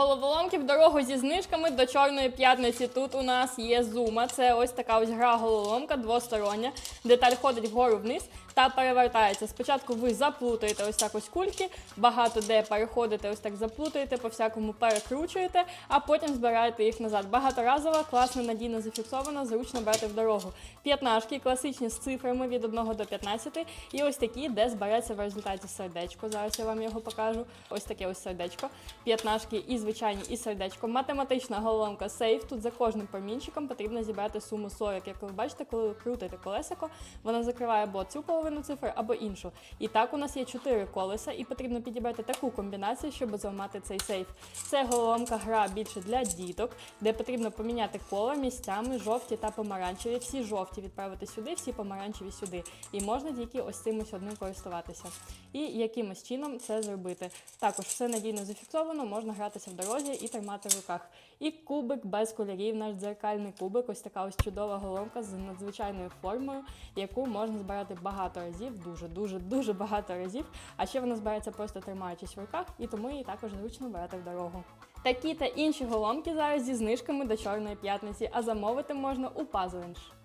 Головоломки в дорогу зі знижками до чорної п'ятниці. Тут у нас є зума. Це ось така ось гра головоломка двостороння. Деталь ходить вгору вниз та перевертається. Спочатку ви заплутаєте ось так ось кульки, багато де переходите, ось так заплутаєте, по всякому перекручуєте, а потім збираєте їх назад. Багаторазово, класно, надійно зафіксовано, зручно брати в дорогу. П'ятнашки класичні з цифрами від 1 до 15. І ось такі, де збереться в результаті сердечко. Зараз я вам його покажу. Ось таке ось сердечко. П'ятнашки і звичайні, і сердечко. Математична головоломка сейф. Тут за кожним промінчиком потрібно зібрати суму 40. Як ви бачите, коли ви крутите колесико, вона закриває або цю половину цифри, або іншу. І так у нас є 4 колеса, і потрібно підібрати таку комбінацію, щоб зламати цей сейф. Це головоломка гра більше для діток, де потрібно поміняти кола місцями жовті та помаранчеві. Всі жовті відправити сюди, всі помаранчеві сюди. І можна тільки ось цим ось одним користуватися. І якимось чином це зробити. Також все надійно зафіксовано, можна гратися в дорозі і тримати в руках. І кубик без кольорів, наш дзеркальний кубик, ось така ось чудова головка з надзвичайною формою, яку можна збирати багато разів, дуже, дуже, дуже багато разів. А ще вона збирається просто тримаючись в руках, і тому її також зручно брати в дорогу. Такі та інші головки зараз зі знижками до Чорної п'ятниці, а замовити можна у Puzzle.